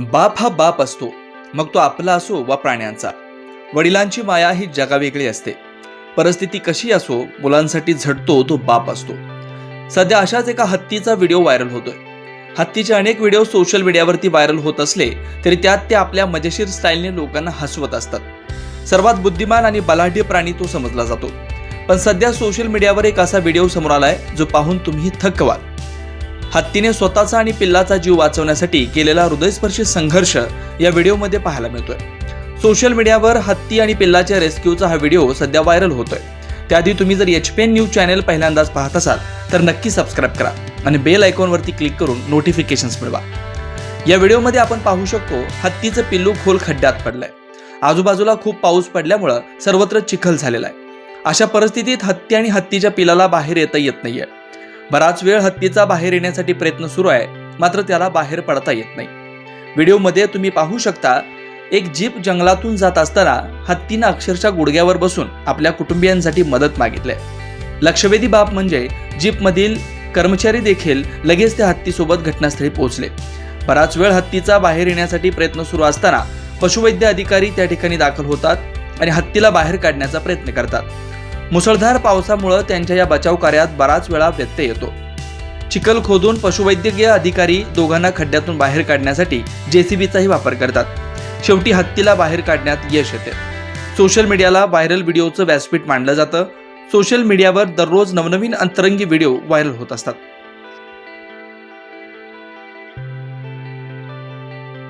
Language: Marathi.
बाप हा बाप असतो. मग तो आपला असो वा प्राण्यांचा. वडिलांची माया ही जगावेगळी असते. परिस्थिती कशी असो मुलांसाठी झटतो तो बाप असतो. सध्या अशाच एका हत्तीचा व्हिडिओ व्हायरल होतोय. हत्तीचे अनेक व्हिडिओ सोशल मीडियावरती व्हायरल होत असले तरी त्यात ते आपल्या मजेशीर स्टाईलने लोकांना हसवत असतात. सर्वात बुद्धिमान आणि बलाढ्य प्राणी तो समजला जातो. पण सध्या सोशल मीडियावर एक असा व्हिडिओ समोर आलाय जो पाहून तुम्ही थक्क व्हाल हत्तीने स्वतःचा आणि पिल्लाचा जीव वाचवण्यासाठी केलेला हृदयस्पर्शी संघर्ष या व्हिडिओमध्ये पाहायला मिळतोय. सोशल मीडियावर हत्ती आणि पिल्लाच्या रेस्क्यूचा हा व्हिडिओ सध्या व्हायरल होतोय. त्याआधी तुम्ही जर H P N news channel पहिल्यांदाच पाहत असाल तर नक्की सबस्क्राईब करा आणि बेल आयकॉनवरती क्लिक करून नोटिफिकेशन्स मिळवा. या व्हिडिओमध्ये आपण पाहू शकतो हत्तीचं पिल्लू खोल खड्ड्यात पडलंय. आजूबाजूला खूप पाऊस पडल्यामुळं सर्वत्र चिखल झालेला आहे. अशा परिस्थितीत हत्ती आणि हत्तीच्या पिलाला बाहेर येता येत नाहीये. बराच वेळ हत्तीचा बाहेर येण्यासाठी प्रयत्न सुरू आहे मात्र त्याला बाहेर पडता येत नाही. व्हिडिओमध्ये तुम्ही पाहू शकता एक जीप जंगलातून जात असताना हत्तीनं अक्षरशः गुडघ्यावर बसून आपल्या कुटुंबियांसाठी मदत मागितली. लक्षवेधी बाब म्हणजे जीपमधील कर्मचारी देखील लगेच त्या हत्तीसोबत घटनास्थळी पोहोचले. बराच वेळ हत्तीचा बाहेर येण्यासाठी प्रयत्न सुरू असताना पशुवैद्य अधिकारी त्या ठिकाणी दाखल होतात आणि हत्तीला बाहेर काढण्याचा प्रयत्न करतात. मुसळधार पावसामुळे त्यांच्या या बचाव कार्यात बराच वेळा व्यत्यय येतो. चिखल खोदून पशुवैद्यकीय अधिकारी दोघांना खड्ड्यातून बाहेर काढण्यासाठी जेसीबीचाही वापर करतात. शेवटी हत्तीला बाहेर काढण्यात यश येते. सोशल मीडियाला व्हायरल व्हिडिओचं व्यासपीठ मानलं जातं. सोशल मीडियावर दररोज नवनवीन अंतरंगी व्हिडिओ व्हायरल होत असतात.